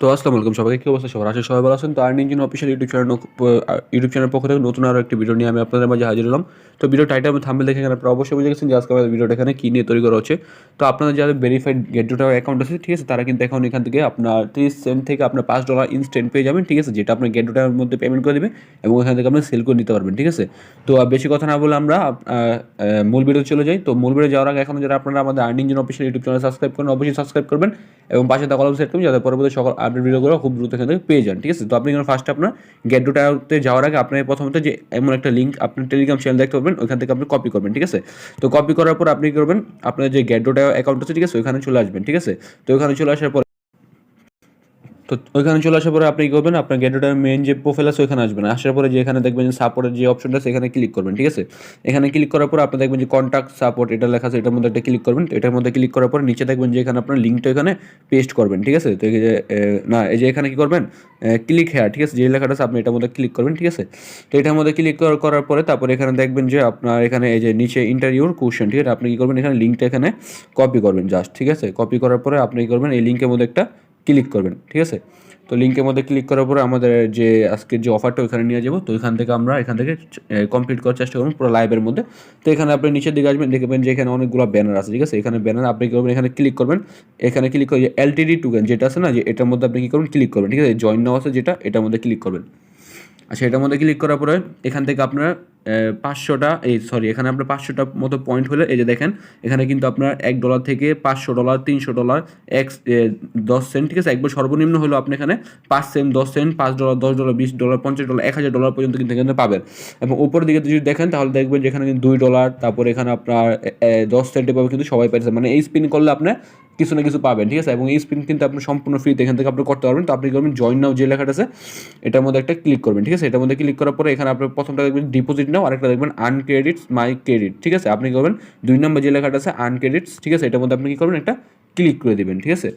তো আসসালামু আলাইকুম সবাইকে, কি অবস্থা? সবার আশা, সবাই ভালো আছেন? তো earning engine official YouTube channel YouTube channel পক্ষ থেকে নতুন আরও একটি ভিডিও নিয়ে আমি আপনাদের মাঝে হাজির হলাম। তো ভিডিও টাইটেল আমি থাম্বেল দেখে আপনারা অবশ্যই বুঝে গেছেন যে আজকে আমাদের ভিডিওটা এখানে কী নিয়ে তৈরি করা হচ্ছে। তো আপনাদের যাদের ভেরিফাইড গেট ডু অ্যাকাউন্ট আছে, ঠিক আছে, তারা কিন্তু এখন এখান থেকে আপনার ত্রিশ সেন্ট থেকে আপনার পাঁচ ডলার ইনস্ট্যান্ট পেয়ে যাবেন, ঠিক আছে, যেটা আপনার গেট ডু মধ্যে পেমেন্ট করে দেবে এবং এখান থেকে আপনি সেল করে নিতে পারবেন, ঠিক আছে। তো বেশি কথা না বলে আমরা মূল ভিডিও চলে যাই। তো মূল ভিডিও যাওয়ার আগে এখন যারা আপনারা আমাদের earning engine official YouTube channel subscribe করেন, অবশ্যই সাবস্ক্রাইব করবেন এবং পাশে থাকা কলম সেট করবেন, যাতে পরবর্তী সকল আপডেট ভিডিওগুলো খুব দ্রুত এখান থেকে পেয়ে যান, ঠিক আছে? তো আপনি এখানে ফার্স্ট আপনার গেট টাওয়ারতে যাওয়ার আগে আপনার প্রথমত যে এমন একটা লিঙ্ক আপনার টেলিগ্রাম চ্যানেল দেখতে পাবেন ওইখান থেকে আপনি কপি করবেন, ঠিক আছে? তো কপি করার পর আপনি করবেন? আপনার যে গেট ডোটা অ্যাকাউন্ট আছে, ঠিক আছে? ওইখানে চলে আসবেন, ঠিক আছে? তো ওইখানে চলে আসার পর তো ওইখানে চলে আসার পরে আপনি কী করবেন? আপনার গেটোটার মেন যে প্রোফাইল আছে ওইখানে আসবেন। আসার পরে যে এখানে দেখবেন যে সাপোর্টের যে অপশনটা আছে, এখানে ক্লিক করবেন, ঠিক আছে? এখানে ক্লিক করার পর আপনি দেখবেন যে কন্ট্যাক্ট সাপোর্ট এটা লেখা আছে, এটার মধ্যে একটা ক্লিক করবেন। তো এটার মধ্যে ক্লিক করার পর নিচে দেখবেন যে এখানে আপনার লিঙ্কটা এখানে পেস্ট করবেন, ঠিক আছে? তো এই যে না, এই যে এখানে কী করবেন? ক্লিক হেয়ার ঠিক আছে? যে লেখাটা আছে, আপনি এটার মধ্যে ক্লিক করবেন, ঠিক আছে? তো এটার মধ্যে ক্লিক করার পরে তারপরে এখানে দেখবেন যে আপনার এখানে এই যে নিচে ইন্টারভিউর কোশ্চেন ঠিক আছে? আপনি কী করবেন? এখানে লিঙ্কটা এখানে কপি করবেন জাস্ট ঠিক আছে? কপি করার পরে আপনি কী করবেন? এই লিঙ্কের মধ্যে একটা ক্লিক করবেন, ঠিক আছে? তো লিঙ্কের মধ্যে ক্লিক করার পরে আমাদের যে আজকের যে অফারটা ওইখানে নিয়ে যাব, তো ওইখান থেকে আমরা এখান থেকে কমপ্লিট করার চেষ্টা করব পুরো লাইভের মধ্যে। তো এখানে আপনি নিচের দিকে আসবেন দেখবেন যে এখানে অনেকগুলো ব্যানার আছে, ঠিক আছে? এখানে ব্যানার আপনি কী করবেন? এখানে ক্লিক করবেন। এখানে ক্লিক করে যে এলটিডি টুকেন যেটা আছে না, যে এটার মধ্যে আপনি কী করবেন? ক্লিক করবেন, ঠিক আছে? জয়েন নাও আছে যেটা, এটার মধ্যে ক্লিক করবেন। আচ্ছা এটার মধ্যে ক্লিক করার পরে এখান থেকে আপনার পাঁচশোটা, এই সরি এখানে আপনার পাঁচশোটা মতো পয়েন্ট হলে, এই যে দেখেন, এখানে কিন্তু আপনার এক ডলার থেকে পাঁচশো ডলার তিনশো ডলার এক দশ সেন্ট ঠিক আছে? একবার সর্বনিম্ন হলো আপনি এখানে পাঁচ সেন্ট দশ সেন্ট পাঁচ ডলার দশ ডলার বিশ ডলার পঞ্চাশ ডলার এক হাজার ডলার পর্যন্ত কিন্তু এখানে পাবেন। এবং উপরের দিকে যদি দেখেন, তাহলে দেখবেন যে এখানে কিন্তু দুই ডলার তারপরে এখানে আপনার দশ সেন্টে পাবে কিন্তু সবাই পাইছে মানে এই স্পিন করলে আপনি কিছু না কিছু পাবেন, ঠিক আছে? এবং এই স্পিন কিন্তু আপনি সম্পূর্ণ ফ্রিতে এখান থেকে আপনি করতে পারবেন। তো আপনি করবেন? জয়েন নাও যে লেখাটা আছে, এটার মধ্যে একটা ক্লিক করবেন, ঠিক আছে? এটার মধ্যে ক্লিক করার পরে এখানে আপনি প্রথমটা দেখবেন ডিপোজিট নাও, আরেকটা দেখবেন আনক্রেডিটস মাই ক্রেডিট ঠিক আছে? আপনি কি করবেন? দুই নম্বর যে লেখাটা আছে আনক্রেডিটস ঠিক আছে? এটার মধ্যে আপনি কি করবেন? একটা ক্লিক করে দিবেন, ঠিক আছে?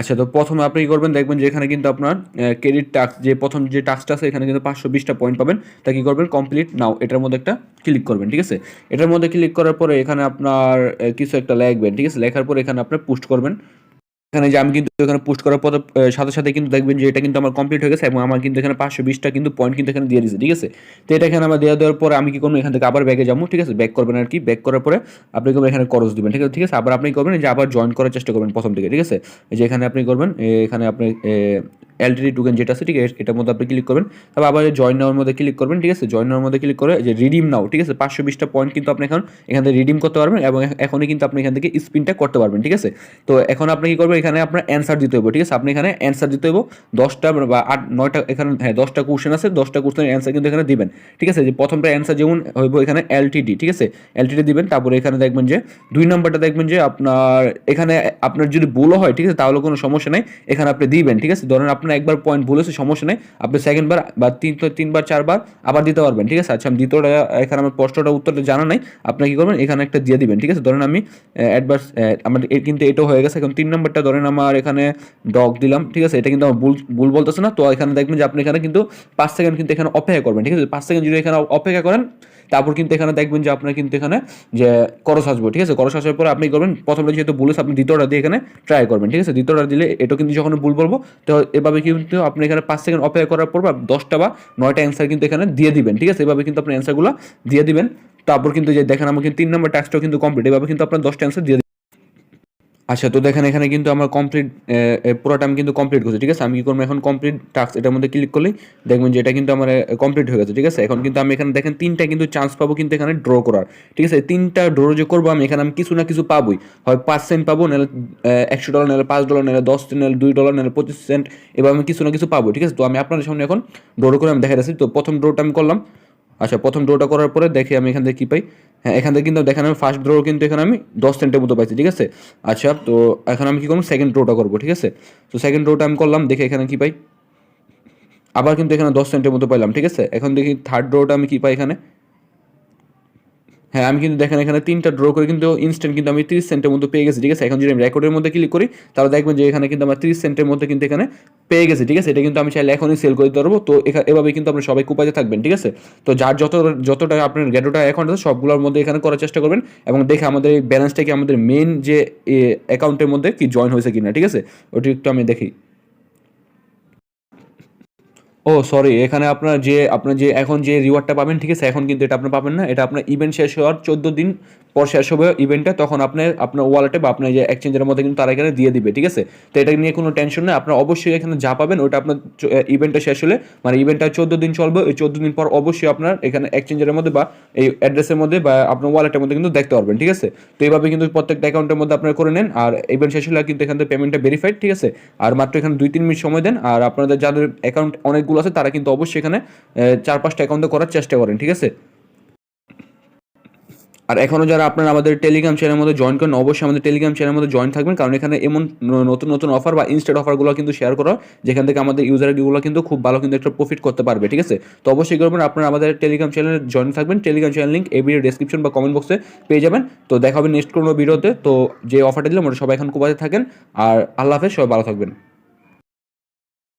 আচ্ছা তো প্রথমে আপনি কি করবেন? দেখবেন যে এখানে কিন্তু আপনার ক্রেডিট টাক্স যে প্রথম যে টাক্সটা আছে, এখানে কিন্তু পাঁচশো বিশটা পয়েন্ট পাবেন। তা কি করবেন? কমপ্লিট নাও এটার মধ্যে একটা ক্লিক করবেন, ঠিক আছে? এটার মধ্যে ক্লিক করার পরে এখানে আপনার কিছু একটা লেখবেন, ঠিক আছে? লেখার পরে এখানে আপনার পোস্ট করবেন। এখানে যে আমি কিন্তু এখানে পোস্ট করার পর সাথে সাথে কিন্তু দেখবেন যে এটা কিন্তু আমার কমপ্লিট হয়ে গেছে এবং আমার কিন্তু এখানে পাঁচশো বিশটা কিন্তু পয়েন্ট কিন্তু এখানে দিয়ে দিয়েছে, ঠিক আছে? তো এটা এখানে আমার দেওয়া দেওয়ার পরে আমি কি করব? এখান থেকে আবার ব্যাগে যাব, ঠিক আছে? ব্যাক করবেন আর কি? ব্যাক করার পরে আপনি কিন্তু এখানে করস দিবেন, ঠিক আছে? ঠিক আছে? আবার আপনি করবেন যে আবার জয়েন করার চেষ্টা করবেন প্রথম থেকে, ঠিক আছে? যে এখানে আপনি করবেন এখানে আপনি এলটিডি টুকেন যেটা আছে, ঠিক আছে, এটার মধ্যে আপনি ক্লিক করবেন। তারপর আবার জয়েন নেওয়ার মধ্যে ক্লিক করবেন, ঠিক আছে? জয়েন নেওয়ার মধ্যে ক্লিক করে যে রিডিম নাও ঠিক আছে? পাঁচশো বিশটা পয়েন্ট কিন্তু আপনি এখন এখান থেকে রিডিম করতে পারবেন এবং এখনই কিন্তু আপনি এখান থেকে স্পিনটা করতে পারবেন, ঠিক আছে? তো এখন আপনি কি করবেন? এখানে আপনার অ্যান্সার দিতে হবে ঠিক আছে? আপনি এখানে অ্যান্সার দিতে হবে দশটা বা আট, নয়টা এখানে হ্যাঁ দশটা কোশ্চেন আছে, দশটা কোশ্চেনের অ্যান্সার কিন্তু এখানে দিবেন, ঠিক আছে? যে প্রথমটা অ্যান্সার যেমন হইব এখানে এলটিডি ঠিক আছে? এলটিডি দিবেন, তারপরে এখানে দেখবেন যে দুই নাম্বারটা দেখবেন যে আপনার, এখানে আপনার যদি ভুলও হয়, ঠিক আছে? তাহলে কোনো সমস্যা নেই, এখানে আপনি দিবেন, ঠিক আছে? ধরেন আপনার একবার পয়েন্ট ভুল হয়েছে, সমস্যা নেই। আপনি সেকেন্ডবার বা তিন তিনবার, চারবার আবার দিতে পারবেন, ঠিক আছে? আচ্ছা আমি দ্বিতীয়টা, এখানে আমার প্রশ্নটা উত্তরটা জানা নাই। আপনি কি করবেন? এখানে একটা দিয়ে দিবেন, ঠিক আছে? ধরেন আমি অ্যাডভার্স আমার কিন্তু এটাও হয়ে গেছে। এখন তিন নম্বরটা ধরেন আমার এখানে ডগ দিলাম, ঠিক আছে? এটা কিন্তু আমার ভুল ভুল বলতেছে না। তো এখানে দেখবেন যে আপনি এখানে কিন্তু পাঁচ সেকেন্ড কিন্তু এখানে অপেক্ষা করবেন, ঠিক আছে? পাঁচ সেকেন্ড যদি এখানে অপেক্ষা করেন, তারপর কিন্তু এখানে দেখবেন যে আপনার কিন্তু এখানে যে করস আসব, ঠিক আছে? করস আসার পরে আপনি করবেন? প্রথমটা যেহেতু ভুল আপনি দ্বিতীয়টা দিয়ে এখানে ট্রাই করবেন, ঠিক আছে? দ্বিতীয়টা দিলে এটা কিন্তু যখন ভুল বলব, তো এভাবে কিন্তু আপনি এখানে পাঁচ সেকেন্ড অপেক্ষা করার পর বা দশটা বা নয়টা অ্যান্সার কিন্তু এখানে দিয়ে দিবেন, ঠিক আছে এভাবে কিন্তু আপনি অ্যান্সারগুলো দিয়ে দিবেন তারপর কিন্তু যে দেখেন, আমার কিন্তু তিন নম্বর টাস্কটাও কিন্তু কমপ্লিট এভাবে কিন্তু আপনার দশটা অ্যান্সার দিয়ে। আচ্ছা তো দেখেন এখানে কিন্তু আমার কমপ্লিট পুরোটা আমি কিন্তু কমপ্লিট করছি, ঠিক আছে? আমি কি করব? এখন কমপ্লিট টাস্ক এটার মধ্যে ক্লিক করলেই দেখবেন যে এটা কিন্তু আমার কমপ্লিট হয়ে গেছে, ঠিক আছে? এখন কিন্তু আমি এখানে দেখেন তিনটা কিন্তু চান্স পাবো কিন্তু এখানে ড্র করার, ঠিক আছে? তিনটা ড্র যে করব আমি, এখানে আমি কিছু না কিছু পাবোই। হয় পাঁচ সেন্ট পাবো, নাহলে একশো ডলার নাহলে পাঁচ ডলার নাহলে দশ, নাহলে দুই ডলার নাহলে পঁচিশ সেন্ট এবার আমি কিছু না কিছু পাবো ঠিক আছে? তো আমি আপনাদের সামনে এখন ড্র করে আমি দেখা যাচ্ছি তো প্রথম ড্রটা আমি করলাম। আচ্ছা প্রথম ড্রোটা করার পরে দেখি আমি এখান থেকে কী পাই। হ্যাঁ এখান থেকে কিন্তু দেখেন আমি ফার্স্ট ড্রো কিন্তু এখানে আমি দশ সেন্টের মতো পাইছি, ঠিক আছে? আচ্ছা তো এখন আমি কী করব? সেকেন্ড ড্রোটা করব, ঠিক আছে? তো সেকেন্ড ড্রোটা আমি করলাম, দেখে এখানে কী পাই। আবার কিন্তু এখানে দশ সেন্টের মতো পাইলাম, ঠিক আছে? এখন দেখি থার্ড ড্রোটা আমি কী পাই এখানে? হ্যাঁ আমি কিন্তু দেখেন এখানে তিনটা ড্র করে কিন্তু ইনস্ট্যান্ট কিন্তু আমি তিরিশ সেন্টের মধ্যে পেয়ে গেছি, ঠিক আছে? এখন যদি আমি রেকর্ডের মধ্যে ক্লিক করি, তাহলে দেখবেন যে এখানে কিন্তু আমার তিরিশ সেন্টের মধ্যে কিন্তু এখানে পেয়ে গেছে, ঠিক আছে? এটা কিন্তু আমি চাইলে এখনই সেল করে পারব। তো এভাবে কিন্তু আপনি সবাই কুপাতে থাকবেন, ঠিক আছে? তো যার যত, যতটা আপনার গ্যাটোটা অ্যাকাউন্ট আছে, সবগুলোর মধ্যে এখানে করার চেষ্টা করবেন এবং দেখে আমাদের এই ব্যালেন্সটাকে আমাদের মেন যে অ্যাকাউন্টের মধ্যে কি জয়েন হয়েছে কিনা, ঠিক আছে? ওটি একটু আমি দেখি। ও সরি এখানে আপনার যে আপনার যে, এখন যে রিওয়ার্ডটা পাবেন, ঠিক আছে? এখন কিন্তু এটা আপনার পাবেন না। এটা আপনার ইভেন্ট শেষ হওয়ার চোদ্দ দিন পর শেষ হবে ইভেন্টটা তখন আপনি আপনার ওয়ালেটে বা আপনার যে এক্সচেঞ্জের মধ্যে কিন্তু তারা এখানে দিয়ে দিবে, ঠিক আছে? তো এটা নিয়ে কোনো টেনশন নেই, আপনার অবশ্যই এখানে যা পাবেন, ওটা আপনার ইভেন্টটা শেষ হলে মানে ইভেন্টটা চোদ্দ দিন চলবে, ওই চোদ্দ দিন পর অবশ্যই আপনার এখানে এক্সচেঞ্জের মধ্যে বা এই অ্যাড্রেসের মধ্যে বা আপনার ওয়ালেটের মধ্যে কিন্তু দেখতে পারবেন, ঠিক আছে? তো এইভাবে কিন্তু প্রত্যেকটা অ্যাকাউন্টের মধ্যে আপনারা করে নেন, আর ইভেন্ট শেষ হলে কিন্তু এখান থেকে পেমেন্টটা ভেরিফাইড ঠিক আছে? আর মাত্র এখানে দুই তিন মিনিট সময় দেন, আর আপনাদের যাদের অ্যাকাউন্ট অনেকগুলো আছে, তারা কিন্তু অবশ্যই এখানে চার পাঁচটা অ্যাকাউন্টে করার চেষ্টা করেন, ঠিক আছে? আর এখনও যারা আপনারা আমাদের টেলিগ্রাম চ্যানেলের মধ্যে জয়েন করেন, অবশ্যই আমাদের টেলিগ্রাম চ্যানেলের মধ্যে জয়েন থাকবেন। কারণ এখানে এমন নতুন নতুন অফার বা ইনস্টেড অফারগুলো কিন্তু শেয়ার করা যেখান থেকে আমাদের ইউজারগুলো কিন্তু খুব ভালো কিন্তু একটা প্রফিট করতে পারবে, ঠিক আছে? তো অবশ্যই করবেন, আপনারা আমাদের টেলিগ্রাম চ্যানেলে জয়েন থাকবেন। টেলিগ্রাম চ্যানেল লিঙ্ক এই ভিডিও ডেসক্রিপশন বা কমেন্ট বক্সে পেয়ে যাবেন। তো দেখা হবে নেক্সট কোনো ভিডিওতে তো। যে অফারটা দিলাম, ওটা সবাই এখন কোপাতে থাকেন। আর আল্লাহ হাফেজ, সবাই ভালো থাকবেন।